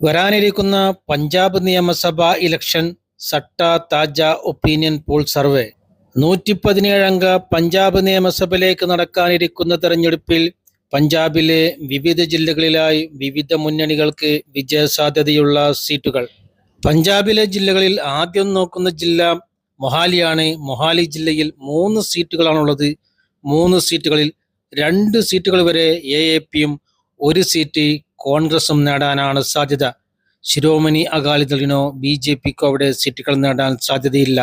വരാനിരിക്കുന്ന പഞ്ചാബ് നിയമസഭാ ഇലക്ഷൻ സട്ട താജ ഒപ്പീനിയൻ പോൾ സർവേ. നൂറ്റി പതിനേഴംഗ പഞ്ചാബ് നിയമസഭയിലേക്ക് നടക്കാനിരിക്കുന്ന തെരഞ്ഞെടുപ്പിൽ പഞ്ചാബിലെ വിവിധ ജില്ലകളിലായി വിവിധ മുന്നണികൾക്ക് വിജയസാധ്യതയുള്ള സീറ്റുകൾ. പഞ്ചാബിലെ ജില്ലകളിൽ ആദ്യം നോക്കുന്ന ജില്ല മൊഹാലിയാണ്. മൊഹാലി ജില്ലയിൽ മൂന്ന് സീറ്റുകളാണുള്ളത്. മൂന്ന് സീറ്റുകളിൽ രണ്ട് സീറ്റുകൾ വരെ എ എ പിയും ഒരു സീറ്റ് കോൺഗ്രസും നേടാനാണ് സാധ്യത. ശിരോമണി അകാലിദളിനോ ബി ജെ പിക്കോ അവിടെ സീറ്റുകൾ നേടാൻ സാധ്യതയില്ല.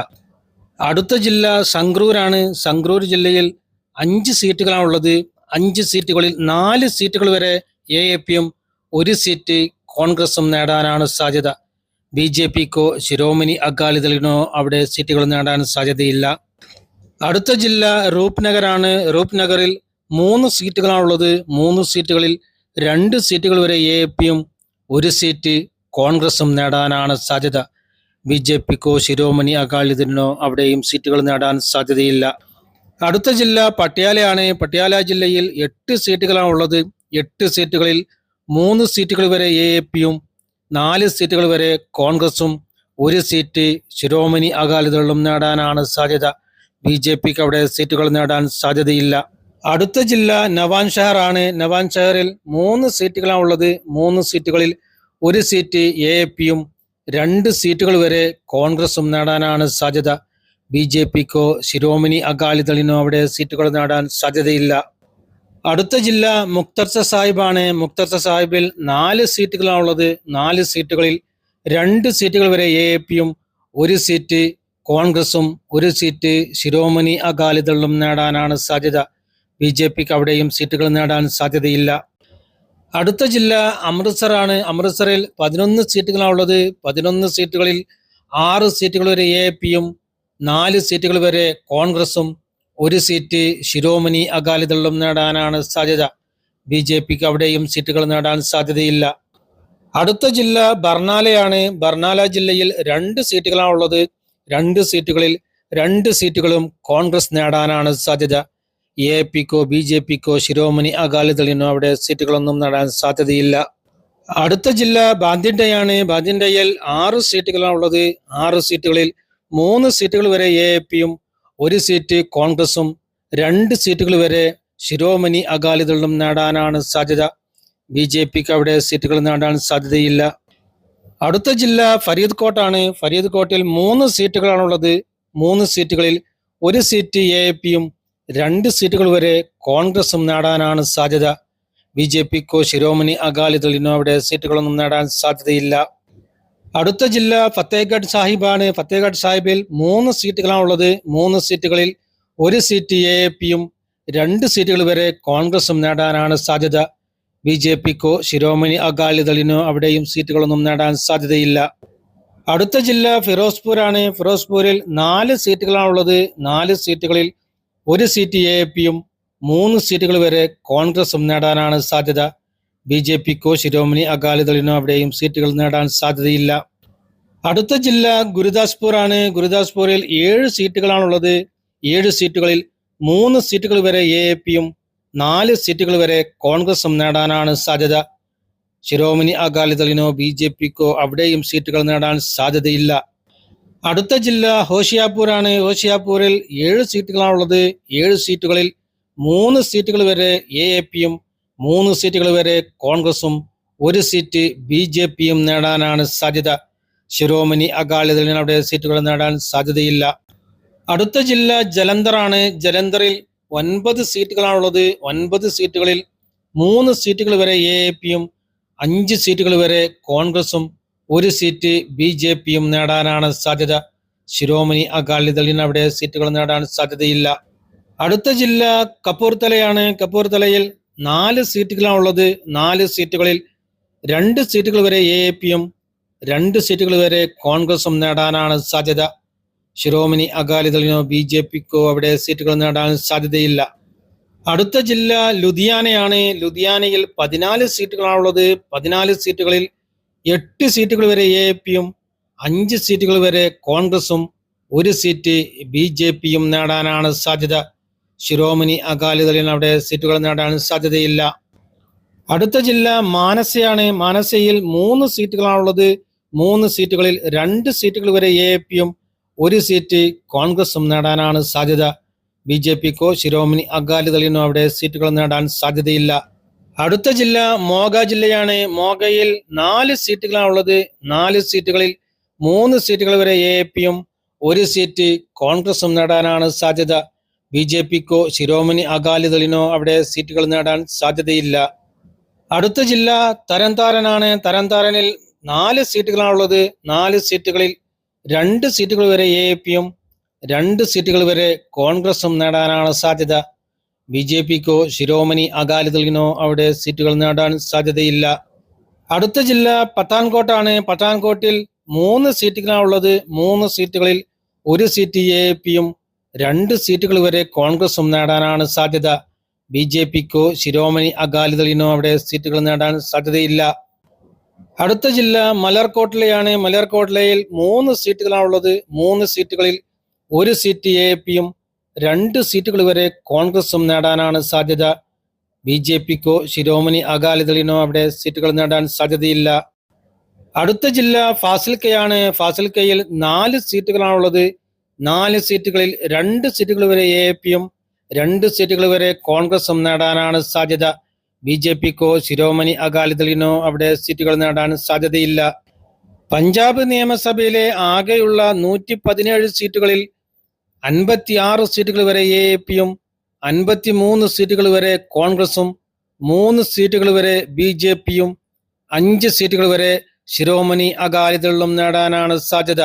അടുത്ത ജില്ല സംഗ്രൂരാണ് സംഗ്രൂർ ജില്ലയിൽ അഞ്ച് സീറ്റുകളാണുള്ളത് അഞ്ച് സീറ്റുകളിൽ നാല് സീറ്റുകൾ വരെ എ എ പിയും ഒരു സീറ്റ് കോൺഗ്രസും നേടാനാണ് സാധ്യത. ബി ജെ പിക്കോ ശിരോമണി അകാലിദളിനോ അവിടെ സീറ്റുകൾ നേടാൻ സാധ്യതയില്ല. അടുത്ത ജില്ല റൂപ്നഗറാണ് റൂപ്നഗറിൽ മൂന്ന് സീറ്റുകളാണുള്ളത് മൂന്ന് സീറ്റുകളിൽ രണ്ട് സീറ്റുകൾ വരെ എ പിയും ഒരു സീറ്റ് കോൺഗ്രസും നേടാനാണ് സാധ്യത. ബി ജെ പിക്കോ ശിരോമണി അകാലിദിനോ അവിടെയും സീറ്റുകൾ നേടാൻ സാധ്യതയില്ല. അടുത്ത ജില്ല പട്യാലയാണ്. പട്യാല ജില്ലയിൽ എട്ട് സീറ്റുകളാണ് ഉള്ളത്. എട്ട് സീറ്റുകളിൽ മൂന്ന് സീറ്റുകൾ വരെ എ എ പിയും നാല് സീറ്റുകൾ വരെ കോൺഗ്രസും ഒരു സീറ്റ് ശിരോമണി അകാലിദളും നേടാനാണ് സാധ്യത. ബി ജെ പിക്ക് അവിടെ സീറ്റുകൾ നേടാൻ സാധ്യതയില്ല. അടുത്ത ജില്ല നവാൻ ഷഹർ ആണ് നവാൻ ഷഹറിൽ മൂന്ന് സീറ്റുകളാണ് ഉള്ളത്. മൂന്ന് സീറ്റുകളിൽ ഒരു സീറ്റ് എ പിയും രണ്ട് സീറ്റുകൾ വരെ കോൺഗ്രസും നേടാനാണ് സാധ്യത. ബി ജെ പിക്കോ ശിരോമണി അകാലിദളിനോ അവിടെ സീറ്റുകൾ നേടാൻ സാധ്യതയില്ല. അടുത്ത ജില്ല മുക്തർസ സാഹിബാണ്. മുക്തർസ സാഹിബിൽ നാല് സീറ്റുകളാണുള്ളത് നാല് സീറ്റുകളിൽ രണ്ട് സീറ്റുകൾ വരെ എ പിയും ഒരു സീറ്റ് കോൺഗ്രസും ഒരു സീറ്റ് ശിരോമണി അകാലിദളും നേടാനാണ് സാധ്യത. ബി ജെ പിക്ക് അവിടെയും സീറ്റുകൾ നേടാൻ സാധ്യതയില്ല. അടുത്ത ജില്ല അമൃത്സറാണ്. അമൃത്സറിൽ പതിനൊന്ന് സീറ്റുകളാണുള്ളത്. പതിനൊന്ന് സീറ്റുകളിൽ ആറ് സീറ്റുകൾ വരെ എ പിയും നാല് സീറ്റുകൾ വരെ കോൺഗ്രസും ഒരു സീറ്റ് ശിരോമണി അകാലിദളും നേടാനാണ് സാധ്യത. ബി ജെ പിക്ക് അവിടെയും സീറ്റുകൾ നേടാൻ സാധ്യതയില്ല. അടുത്ത ജില്ല ബർണാലയാണ്. ബർണാല ജില്ലയിൽ രണ്ട് സീറ്റുകളാണുള്ളത്. രണ്ട് സീറ്റുകളിൽ രണ്ട് സീറ്റുകളും കോൺഗ്രസ് നേടാനാണ് സാധ്യത. എ പിക്കോ ബി ജെ പിക്കോ ശിരോമണി അകാലിദളിനോ അവിടെ സീറ്റുകളൊന്നും നേടാൻ സാധ്യതയില്ല. അടുത്ത ജില്ല ബാന്തിൻഡയാണ് ബാന്തിൻഡയിൽ ആറ് സീറ്റുകളാണ് ഉള്ളത് ആറ് സീറ്റുകളിൽ മൂന്ന് സീറ്റുകൾ വരെ എ പിയും ഒരു സീറ്റ് കോൺഗ്രസും രണ്ട് സീറ്റുകൾ വരെ ശിരോമണി അകാലിദളും നേടാനാണ് സാധ്യത. ബി ജെ പിക്ക് അവിടെ സീറ്റുകൾ നേടാൻ സാധ്യതയില്ല. അടുത്ത ജില്ല ഫരീദ് കോട്ടാണ് ഫരീദ് കോട്ടിൽ മൂന്ന് സീറ്റുകളാണുള്ളത്. മൂന്ന് സീറ്റുകളിൽ ഒരു സീറ്റ് എ പിയും രണ്ട് സീറ്റുകൾ വരെ കോൺഗ്രസും നേടാനാണ് സാധ്യത. ബി ജെ പിക്കോ ശിരോമണി അകാലിദളിനോ അവിടെ സീറ്റുകളൊന്നും നേടാൻ സാധ്യതയില്ല. അടുത്ത ജില്ല ഫത്തേഗഡ് സാഹിബാണ്. ഫത്തേഗഡ് സാഹിബിൽ മൂന്ന് സീറ്റുകളാണ് ഉള്ളത്. മൂന്ന് സീറ്റുകളിൽ ഒരു സീറ്റ് എ എ പിയും രണ്ട് സീറ്റുകൾ വരെ കോൺഗ്രസും നേടാനാണ് സാധ്യത. ബി ജെ പിക്കോ ശിരോമണി അകാലിദളിനോ അവിടെയും സീറ്റുകളൊന്നും നേടാൻ സാധ്യതയില്ല. അടുത്ത ജില്ല ഫിറോസ്പൂരാണ്. ഫിറോസ്പൂരിൽ നാല് സീറ്റുകളാണുള്ളത് നാല് സീറ്റുകളിൽ ഒരു സീറ്റ് എ പിയും മൂന്ന് സീറ്റുകൾ വരെ കോൺഗ്രസും നേടാനാണ് സാധ്യത. ബി ജെ പിക്കോ ശിരോമണി അകാലിദളിനോ അവിടെയും സീറ്റുകൾ നേടാൻ സാധ്യതയില്ല. അടുത്ത ജില്ല ഗുരുദാസ്പൂർ ആണ് ഗുരുദാസ്പൂരിൽ ഏഴ് സീറ്റുകളാണുള്ളത് ഏഴ് സീറ്റുകളിൽ മൂന്ന് സീറ്റുകൾ വരെ എ എ പിയും നാല് സീറ്റുകൾ വരെ കോൺഗ്രസും നേടാനാണ് സാധ്യത. ശിരോമണി അകാലിദളിനോ ബി ജെ പിക്കോ അവിടെയും സീറ്റുകൾ നേടാൻ സാധ്യതയില്ല. അടുത്ത ജില്ല ഹോഷിയാപൂർ ആണ് ഹോഷിയാപൂരിൽ ഏഴ് സീറ്റുകളാണുള്ളത് ഏഴ് സീറ്റുകളിൽ മൂന്ന് സീറ്റുകൾ വരെ എ എ പിയും മൂന്ന് സീറ്റുകൾ വരെ കോൺഗ്രസും ഒരു സീറ്റ് ബി ജെ പിയും നേടാനാണ് സാധ്യത. ശിരോമണി അകാലിദളിന് അവിടെ സീറ്റുകൾ നേടാൻ സാധ്യതയില്ല. അടുത്ത ജില്ല ജലന്ധറാണ്. ജലന്ധറിൽ ഒൻപത് സീറ്റുകളാണുള്ളത് ഒൻപത് സീറ്റുകളിൽ മൂന്ന് സീറ്റുകൾ വരെ എ എ പിയും അഞ്ച് സീറ്റുകൾ വരെ കോൺഗ്രസും ഒരു സീറ്റ് ബി ജെ പിയും നേടാനാണ് സാധ്യത. ശിരോമണി അകാലിദളിന് അവിടെ സീറ്റുകൾ നേടാൻ സാധ്യതയില്ല. അടുത്ത ജില്ല കപൂർത്തലയാണ്. കപൂർത്തലയിൽ നാല് സീറ്റുകളാണ് ഉള്ളത്. നാല് സീറ്റുകളിൽ രണ്ട് സീറ്റുകൾ വരെ എ എ പിയും രണ്ട് സീറ്റുകൾ വരെ കോൺഗ്രസും നേടാനാണ് സാധ്യത. ശിരോമണി അകാലിദളിനോ ബി ജെ പിക്കോ അവിടെ സീറ്റുകൾ നേടാൻ സാധ്യതയില്ല. അടുത്ത ജില്ല ലുധിയാനയാണ്. ലുധിയാനയിൽ പതിനാല് സീറ്റുകളാണുള്ളത് പതിനാല് സീറ്റുകളിൽ എട്ട് സീറ്റുകൾ വരെ എ പിയും അഞ്ച് സീറ്റുകൾ വരെ കോൺഗ്രസും ഒരു സീറ്റ് ബി ജെ പിയും നേടാനാണ് സാധ്യത. ശിരോമണി അകാലിദളിന് അവിടെ സീറ്റുകൾ നേടാൻ സാധ്യതയില്ല. അടുത്ത ജില്ല മാനസയാണ്. മാനസയിൽ മൂന്ന് സീറ്റുകളാണുള്ളത്. മൂന്ന് സീറ്റുകളിൽ രണ്ട് സീറ്റുകൾ വരെ എ പിയും ഒരു സീറ്റ് കോൺഗ്രസും നേടാനാണ് സാധ്യത. ബി ജെ പിക്കോ ശിരോമണി അകാലിദളിനോ അവിടെ സീറ്റുകൾ നേടാൻ സാധ്യതയില്ല. അടുത്ത ജില്ല മോഗ ജില്ലയാണ്. മോഗയിൽ നാല് സീറ്റുകളാണുള്ളത്. നാല് സീറ്റുകളിൽ മൂന്ന് സീറ്റുകൾ വരെ എ പിയും ഒരു സീറ്റ് കോൺഗ്രസും നേടാനാണ് സാധ്യത. ബി ജെ പിക്കോ ശിരോമണി അകാലിദളിനോ അവിടെ സീറ്റുകൾ നേടാൻ സാധ്യതയില്ല. അടുത്ത ജില്ല തരംതാരനാണ്. തരംതാരനിൽ നാല് സീറ്റുകളാണുള്ളത്. നാല് സീറ്റുകളിൽ രണ്ട് സീറ്റുകൾ വരെ എ പിയും രണ്ട് സീറ്റുകൾ വരെ കോൺഗ്രസും നേടാനാണ് സാധ്യത. ബി ജെ പിക്കോ ശിരോമണി അകാലിദളിനോ അവിടെ സീറ്റുകൾ നേടാൻ സാധ്യതയില്ല. അടുത്ത ജില്ല പത്താൻകോട്ടാണ്. പത്താൻകോട്ടിൽ മൂന്ന് സീറ്റുകളാണുള്ളത് മൂന്ന് സീറ്റുകളിൽ ഒരു സീറ്റ് എ പിയും രണ്ട് സീറ്റുകൾ വരെ കോൺഗ്രസും നേടാനാണ് സാധ്യത. ബി ജെ പിക്കോ ശിരോമണി അകാലിദളിനോ അവിടെ സീറ്റുകൾ നേടാൻ സാധ്യതയില്ല. അടുത്ത ജില്ല മലർക്കോട്ടിലെയാണ് മലർക്കോട്ടിലയിൽ മൂന്ന് സീറ്റുകളാണുള്ളത് മൂന്ന് സീറ്റുകളിൽ ഒരു സീറ്റ് എ പിയും രണ്ട് സീറ്റുകൾ വരെ കോൺഗ്രസും നേടാനാണ് സാധ്യത. ബി ജെ പിക്കോ ശിരോമണി അകാലിദളിനോ അവിടെ സീറ്റുകൾ നേടാൻ സാധ്യതയില്ല. അടുത്ത ജില്ല ഫാസിൽക്കയാണ്. ഫാസിൽക്കയിൽ നാല് സീറ്റുകളാണുള്ളത്. നാല് സീറ്റുകളിൽ രണ്ട് സീറ്റുകൾ വരെ എ പിയും രണ്ട് സീറ്റുകൾ വരെ കോൺഗ്രസും നേടാനാണ് സാധ്യത. ബി ജെ പിക്കോ ശിരോമണി അകാലിദളിനോ അവിടെ സീറ്റുകൾ നേടാൻ സാധ്യതയില്ല. പഞ്ചാബ് നിയമസഭയിലെ ആകെയുള്ള നൂറ്റി പതിനേഴ് സീറ്റുകളിൽ അൻപത്തിയാറ് സീറ്റുകൾ വരെ എ എ പിയും അൻപത്തിമൂന്ന് സീറ്റുകൾ വരെ കോൺഗ്രസും മൂന്ന് സീറ്റുകൾ വരെ ബി ജെ പിയും അഞ്ച് സീറ്റുകൾ വരെ ശിരോമണി അകാലിദളും നേടാനാണ് സാധ്യത.